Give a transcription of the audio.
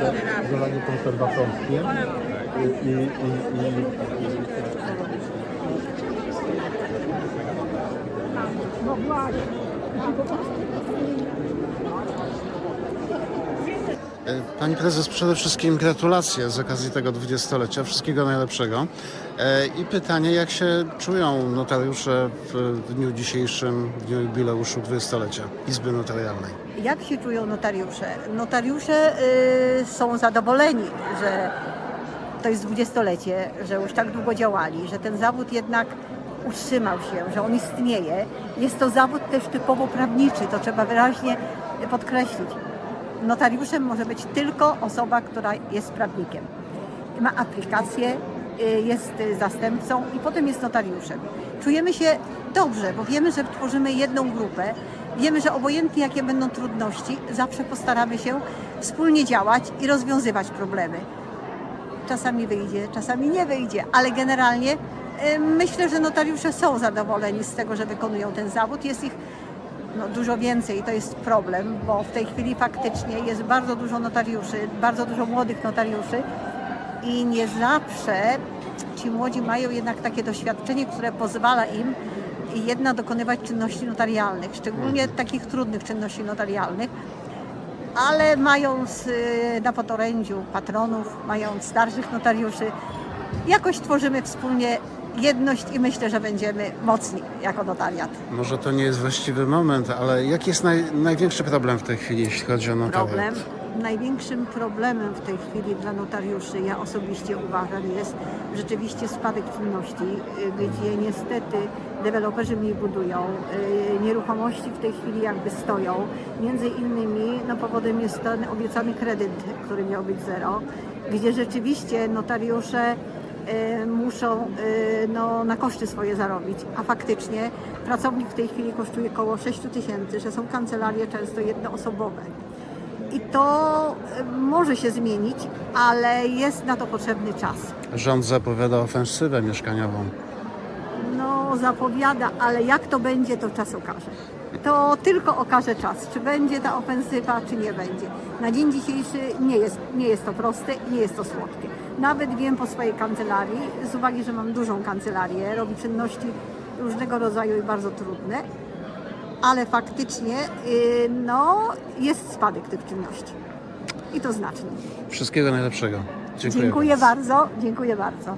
fajne zelenie konserwatorskie. I, i, i, i, E, Pani prezes, przede wszystkim gratulacje z okazji tego dwudziestolecia. Wszystkiego najlepszego. E, I pytanie, jak się czują notariusze w dniu dzisiejszym, w dniu jubileuszu dwudziestolecia Izby Notarialnej? Jak się czują notariusze? Notariusze y, są zadowoleni, że to jest dwudziestolecie, że już tak długo działali, że ten zawód jednak utrzymał się, że on istnieje. Jest to zawód też typowo prawniczy, to trzeba wyraźnie podkreślić. Notariuszem może być tylko osoba, która jest prawnikiem. Ma aplikację, y, jest zastępcą i potem jest notariuszem. Czujemy się dobrze, bo wiemy, że tworzymy jedną grupę. Wiemy, że obojętnie jakie będą trudności, zawsze postaramy się wspólnie działać i rozwiązywać problemy. Czasami wyjdzie, czasami nie wyjdzie, ale generalnie y, myślę, że notariusze są zadowoleni z tego, że wykonują ten zawód. Jest ich no, dużo więcej i to jest problem, bo w tej chwili faktycznie jest bardzo dużo notariuszy, bardzo dużo młodych notariuszy i nie zawsze ci młodzi mają jednak takie doświadczenie, które pozwala im jednak dokonywać czynności notarialnych, szczególnie takich trudnych czynności notarialnych, ale mając y, na podorędziu patronów, mając starszych notariuszy, jakoś tworzymy wspólnie jedność i myślę, że będziemy mocni jako notariat. Może to nie jest właściwy moment, ale jaki jest naj, największy problem w tej chwili, jeśli chodzi o notariat? problem. Największym problemem w tej chwili dla notariuszy, ja osobiście uważam, jest rzeczywiście spadek czynności, y, gdzie niestety deweloperzy mniej budują, y, nieruchomości w tej chwili jakby stoją. Między innymi no, powodem jest ten obiecany kredyt, który miał być zero, gdzie rzeczywiście notariusze muszą y, no, na koszty swoje zarobić, a faktycznie pracownik w tej chwili kosztuje około 6 tysięcy, że są kancelarie często jednoosobowe. I to y, może się zmienić, ale jest na to potrzebny czas. Rząd zapowiada ofensywę mieszkaniową. No, zapowiada, ale jak to będzie, to czas okaże. To tylko okaże czas, czy będzie ta ofensywa, czy nie będzie. Na dzień dzisiejszy nie jest, nie jest to proste i nie jest to słodkie. Nawet wiem po swojej kancelarii, z uwagi, że mam dużą kancelarię, robi czynności różnego rodzaju i bardzo trudne, ale faktycznie y, no, jest spadek tych czynności. I to znaczny. Wszystkiego najlepszego. Dziękuję, Dziękuję bardzo, dziękuję bardzo.